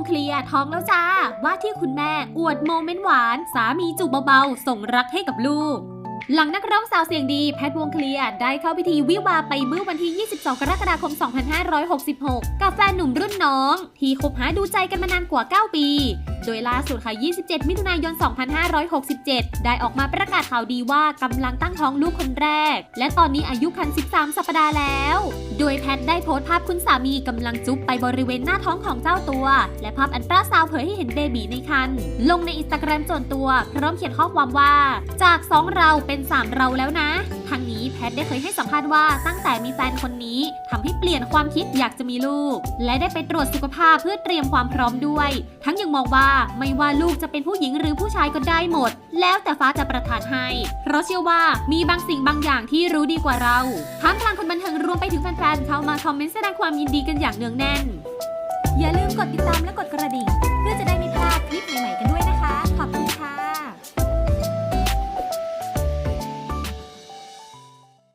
งเคลียร์ท้องแล้วจ้า ว่าที่คุณแม่อวดโมเมนต์หวาน สามีจูบเบาๆ ส่งรักให้กับลูก หลังนักร้องสาวเสียงดีแพทวงเคลียร์ได้เข้าพิธีวิวาไปเมื่อวันที่ 22 กรกฎาคม 2566 กับแฟนหนุ่มรุ่นน้อง ที่คบหาดูใจกันมานานกว่า 9 ปีโดยล่าสุดค่ะ 27 มิถุนายน 2567 ได้ออกมาประกาศข่าวดีว่ากำลังตั้งท้องลูกคนแรก และตอนนี้อายุครรภ์13 สัปดาห์แล้ว โดยแพทได้โพสต์ภาพคุณสามีกำลังจุ๊บไปบริเวณหน้าท้องของเจ้าตัว และภาพอันตราซาวเผยให้เห็นเบบีในครรภ์ลงในอินสตาแกรมส่วนตัว พร้อมเขียนข้อความว่า จาก 2 เราเป็น 3 เราแล้วนะ ทั้งนี้แพทได้เคยให้สัมภาษณ์ว่าตั้งแต่มีแฟนคนนี้ทำให้เปลี่ยนความคิดอยากจะมีลูก และได้ไปตรวจสุขภาพเพื่อเตรียมความพร้อมด้วย ทั้งยังมองว่าไม่ว่าลูกจะเป็นผู้หญิงหรือผู้ชายก็ได้หมด แล้วแต่ฟ้าจะประทานให้ เพราะเชื่อว่ามีบางสิ่งบางอย่างที่รู้ดีกว่าเราท่ามกลางคนบันเทิงรวมไปถึงแฟนๆเข้ามาคอมเมนต์แสดงความยินดีกันอย่างเนืองแน่น อย่าลืมกดติดตามและกดกระดิ่ง เพื่อจะได้ไม่พลาด